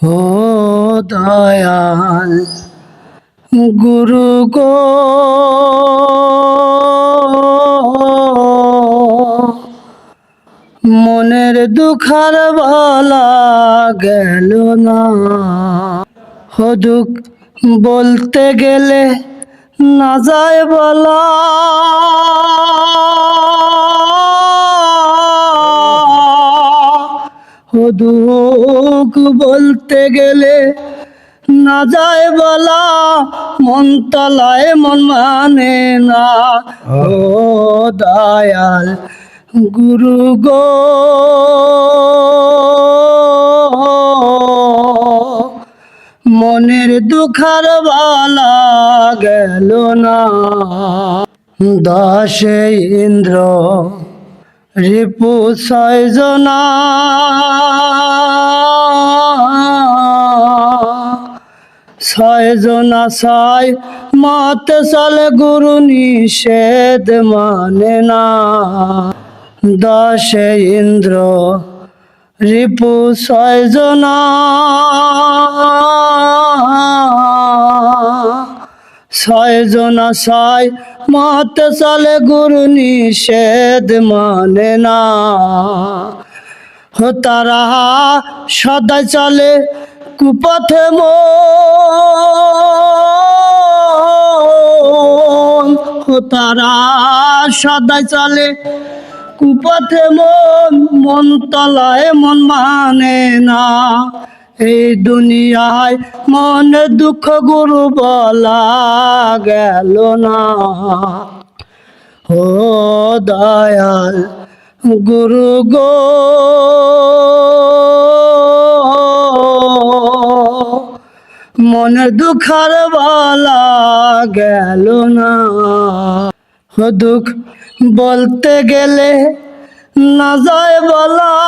ও দয়াল, গুরু গো। মনের দুঃখার বলা গেল না। হদুক বলতে গেলে না যায় বলা। হদুক বলতে গেলে না যায় বলা, মন তলায় মন মানে না। ও দয়াল গুরু গো। মনের দুঃখার বালা গেল না। দশে ইন্দ্র রিপু ছয়জনা ছয়জনা ছয় মত চলে গুরু নিষেধ মানে না। দশে ইন্দ্র রিপু ছয়জনা ছয়জনা ছয় মত চলে গুরু নিষেধ মানে না। তারা সদাই চলে কুপথে তারা সদাই চলে কুপথে মন। মন তলায় মন মানে না। এই দুনিয়ায় মনে দুঃখ গুরু বলা গেল না। ও দয়াল গুরু গো। মনে দুঃখার বলা গেল না। দুঃখ বলতে গেলে না যায় বলা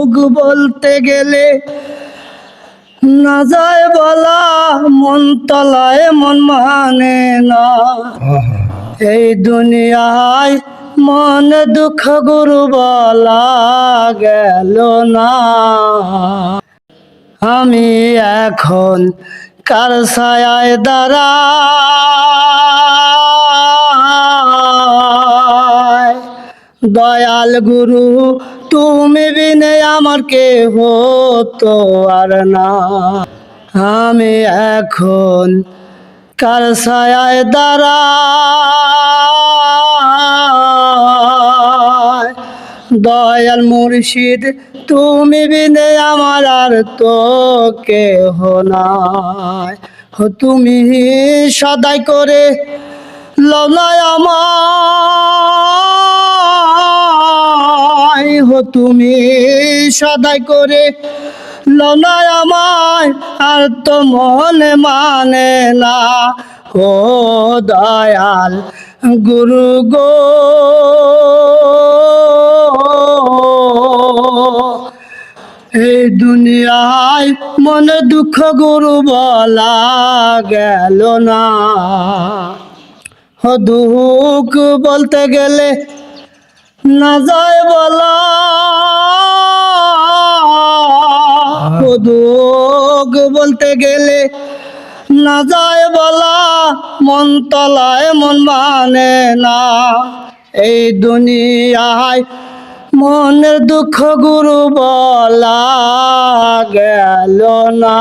দুঃখ বলতে গেলে না যায় বলা, মন তলায় মন মানে না। এই দুনিয়ায় মন দুঃখ গুরু বলা গেল না। আমি এখন কার ছায় দ্বারা দয়াল গুরু, তুমি বিনে আমার কে হতো আর না। আমি এখন কার ছায় দ্বারা দয়াল মুর্শিদ, তুমি বিনে আমার আর তো কেহ নাই। তুমি সদাই করে ললায় আমায় হো তুমি সদাই করে ললায় আমায়, আর তো মনে মানে না। ও দয়াল গুরু গো। এই দুনিয়ায় মনে দুঃখ গুরু বলা গেল না। দুঃখ বলতে গেলে না যায় বলা বলতে গেলে না যায় বলা, মন তলায় মন মানে না। এই দুনিয়ায় মনের দুঃখ গুরু বলা গেল না।